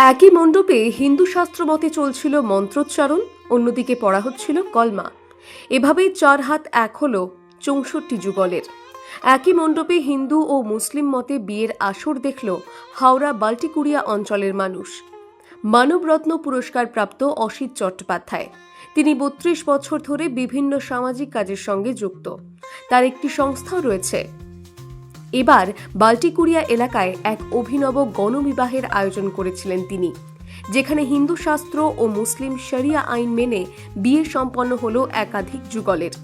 একই মণ্ডপে হিন্দু শাস্ত্র মতে চলছিল মন্ত্রোচ্চারণ, অন্যদিকে পড়া হচ্ছিল কলমা। এভাবেই চার হাত এক হল চৌষট্টি যুগলের। একই মণ্ডপে হিন্দু ও মুসলিম মতে বিয়ের আসর দেখল হাওড়া বাল্টিকুড়িয়া অঞ্চলের মানুষ। মানবরত্ন পুরস্কার প্রাপ্ত অসিত চট্টোপাধ্যায়। তিনি বত্রিশ বছর ধরে বিভিন্ন সামাজিক কাজের সঙ্গে যুক্ত। তার একটি সংস্থাও রয়েছে। এবার বাল্টিকুড়িয়া এলাকায় এক অভিনব গণবিবাহের আয়োজন করেছিলেন তিনি, যেখানে হিন্দু শাস্ত্র ও মুসলিম শরিয়া আইন মেনে বিয়ে সম্পন্ন হল একাধিক যুগলের।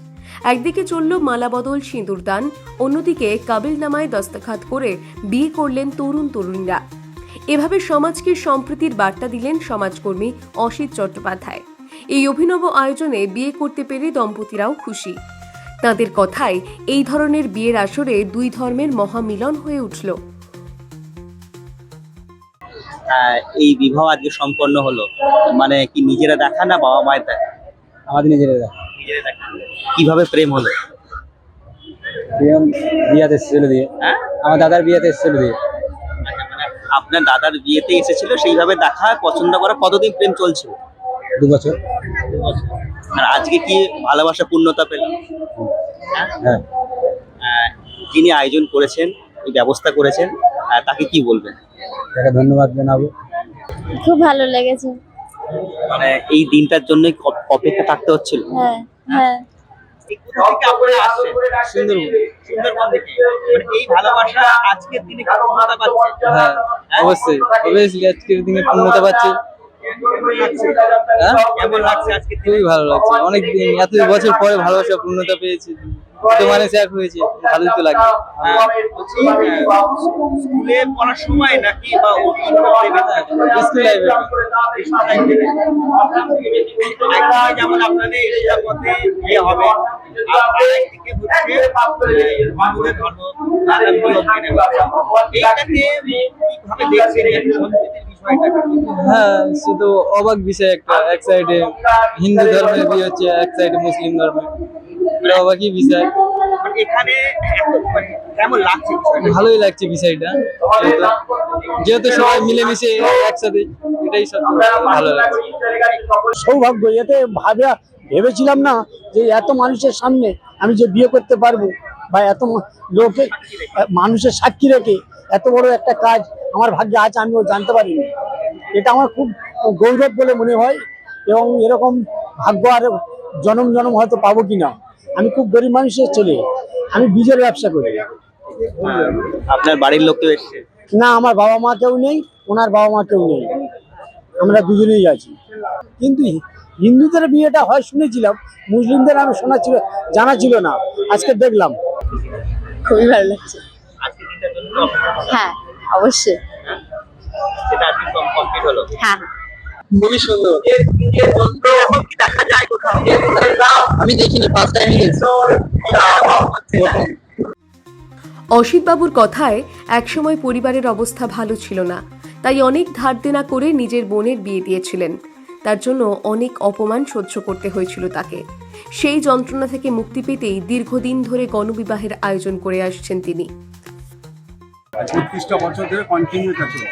একদিকে চলল মালাবদল সিঁদুরদান অন্যদিকে কাবিলনামায় দস্তখাত করে বিয়ে করলেন তরুণ তরুণীরা। এভাবে সমাজকে সম্প্রীতির বার্তা দিলেন সমাজকর্মী অসিত চট্টোপাধ্যায়। এই অভিনব আয়োজনে বিয়ে করতে পেরে দম্পতিরাও খুশি। তাদের কথায় এই ধরনের বিয়ের আসরে দুই ধর্মের মহামিলন হয়ে উঠল। আহ, এই বিবাহ আজকে সম্পন্ন হলো। মানে কি নিজেরা দেখা না বাবা মায়ের দেখা? আমাদের নিজেরা দেখা। নিজেরা দেখা। কীভাবে প্রেম হলো? প্রিয়ম বিয়াতে এসেছিল দিয়ে হ্যাঁ? আমার দাদার বিয়েতে এসেছিল দিয়ে আচ্ছা, মানে আপনার দাদার বিয়েতে এসেছিল সেইভাবে দেখা পছন্দ করা কতদিন প্রেম চলছিল? দু বছর। আর আজকে কি ভালোবাসা পূর্ণতা পেল হ্যাঁ। হ্যাঁ আহ, যিনি আয়োজন করেছেন এই ব্যবস্থা করেছেন তাকে কি বলবেন? তাকে ধন্যবাদ জানাব। খুব ভালো লেগেছে। মানে এই দিনটার জন্যই অপেক্ষা থাকতে হচ্ছিল? হ্যাঁ হ্যাঁ। মানে এই ভালোবাসা আজকের দিনে পূর্ণতা পাচ্ছে? হ্যাঁ অবশ্যই। অবশ্যই আজকের দিনে পূর্ণতা পাচ্ছি। হ্যাঁ খুবই ভালো লাগছে। অনেক এত বছর পরে ভালোবাসা পূর্ণতা পেয়েছি। তো মানুষ হয়েছে ভালোই তো লাগছে স্কুলে পড়ার সময় নাকি বা? স্কুল লাইফে যেমন আপনাদের এশিয়ার মধ্যে বিয়ে হবে এইটাকে কীভাবে দেখছেন? হ্যাঁ শুধু অবাক বিষয় একটা এক সাইডে হিন্দু ধর্মের বিয়ে হচ্ছে এক সাইডে মুসলিম ধর্মের। অবাকই বিষয়। মানে এখানে মানে কেমন লাগছে ভালোই লাগছে বিষয়টা। যেহেতু যেহেতু সবাই মিলেমিশে একসাথে এটাই সব ভালো লাগছে। সৌভাগ্য এতে ভাবে ভেবেছিলাম না যে এত মানুষের সামনে আমি যে বিয়ে করতে পারব বা এত লোকে মানুষের সাক্ষী রেখে এত বড় একটা কাজ আমার ভাগ্যে আছে আমিও জানতে পারিনি এটা আমার খুব গৌরব বলে মনে হয় এবং এরকম ভাগ্য আর জনম জনম হয়তো পাবো কিনা। আমি খুব গরিব মানুষের ছেলে আমি বীজের ব্যবসা করি। আপনার বাড়ির লোক কেউ এসছে? না আমার বাবা মা কেউ নেই ওনার বাবা মা কেউ নেই। আমরা দুজনেই আছি। কিন্তু হিন্দুদের বিয়েটা হয় শুনেছিলাম মুসলিমদের আমি শোনা ছিল জানা ছিল না। আজকে দেখলাম। খুবই ভালো লাগছে। হ্যাঁ অবশ্যই। সেটা আজকে কমপ্লিট হলো। হ্যাঁ। খুবই সুন্দর। আমি দেখিনি ফার্স্ট টাইম অসিতবাবুর কথায় একসময় পরিবারের অবস্থা ভালো ছিল না। তাই অনেক ধার দেনা করে নিজের বোনের বিয়ে দিয়েছিলেন। তার জন্য অনেক অপমান সহ্য করতে হয়েছিল তাকে। সেই যন্ত্রণা থেকে মুক্তি পেতেই দীর্ঘদিন ধরে গণবিবাহের আয়োজন করে আসছেন তিনি। বত্রিশটা বছর ধরে কন্টিনিউ এটা চলছে।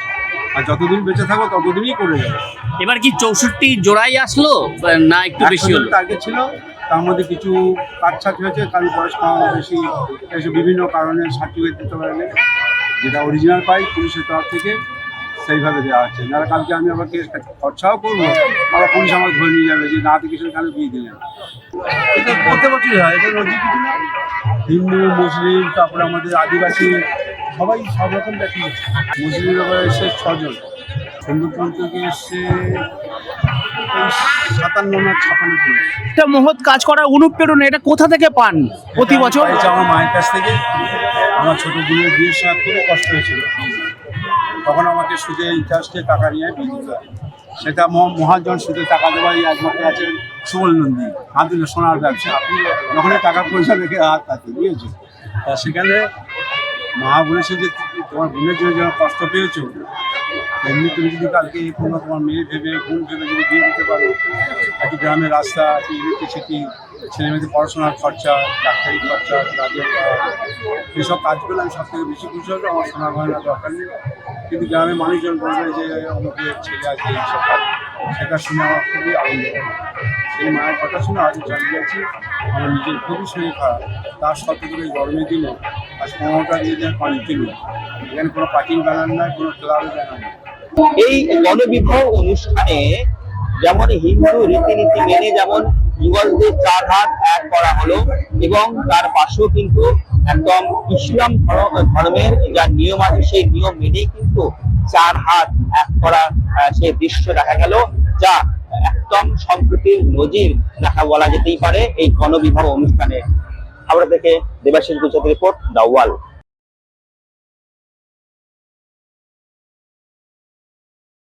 আর যতদিন বেঁচে থাকব ততদিনই করে যাবে। এবার কি চৌষট্টি জোড়াই আসলো না একটু বেশি হলো? টার্গেট ছিল তার মধ্যে কিছু কাটছাট হয়েছে কারণ বয়স কম বেশি এসব বিভিন্ন কারণে সার্টিফিকেট দিতে পারেনি। যেটা অরিজিনাল পাই পুলিশের তরফ থেকে সেইভাবে দেওয়া হচ্ছে। যারা কালকে আমি আবার কেস খরচাও করব আবার পুলিশ আমার ধরে নিয়ে যাবে যে না থেকে সেখানে বিয়ে দিলে এটা প্রত্যেক বছরই হয় এটা রোজই কিছু না? হিন্দু মুসলিম তারপরে আমাদের আদিবাসী সবাই সব রকম দেখি মুসলিম এবার এসে ছজন। হিন্দুত্ব থেকে এসছে এই সাতান্ন না ছাপান্ন একটা মহৎ কাজ করার অনুপ্রেরণা এটা কোথা থেকে পান প্রতি বছর? আমার মায়ের কাছ থেকে। আমার ছোট বোনের বিয়ের সময় খুবই কষ্ট হয়েছিল। তখন আমাকে সুদে ইন্টারেস্টে টাকা নিয়ে বিয়ে দিতে সেটা মহ- মহাজন সুদে টাকা দেওয়াই একমাত্র আছেন সুবল নন্দী আদিল সোনার ব্যবসা। যখনই টাকা পয়সা রেখে হাত তাতে বুঝেছ? তা সেখানে মা বলেছে যে তোমার বোনের জন্য যেন কষ্ট পেয়েছ এমনি তুমি যদি কালকে এই কোনো তোমার মেয়ে ভেবে, বোন ভেবে যদি বিয়ে দিতে পারো, একটি গ্রামের রাস্তা, একটি ইলেকট্রিসিটি ছেলে মেয়েদের পড়াশোনার খরচা, ডাক্তারি খরচা গাড়ির এইসব কাজগুলো আমি সব থেকে বেশি খুশি হবে আমার সোনার গয়না দরকার নেই। কিন্তু গ্রামের মানুষজন বলবে যে, আমাকে ছেলে আছে এইসব কাজ। সেটা শুনে আমার খুবই আনন্দ সেই মায়ের কথা শুনে আজ জানিয়ে গেছি আমার নিজের খুবই শরীর খারাপ। তার সত্ত্বেও এই গরমের দিনে আজ পনেরোটা দিয়ে কন্টিনিউ এখানে কোনো পার্টিং ব্যানার নাই কোনো ক্লাবের ব্যানার এই গণবিবাহ অনুষ্ঠানে যেমন হিন্দু রীতিনীতি মেনে যেমন যুগলদের চার হাত এক করা হলো এবং তার পাশেও কিন্তু একদম ইসলাম ধর্ম- ধর্মের যা নিয়ম আছে, সেই নিয়ম মেনেই কিন্তু চার হাত এক করা সেই দৃশ্য দেখা গেল, যা একদম সম্প্রতির নজির দেখা বলা যেতেই পারে এই গণবিবাহ অনুষ্ঠানে। হাওড়া থেকে দেবাশিস গুজরাট রিপোর্ট দাওয়াল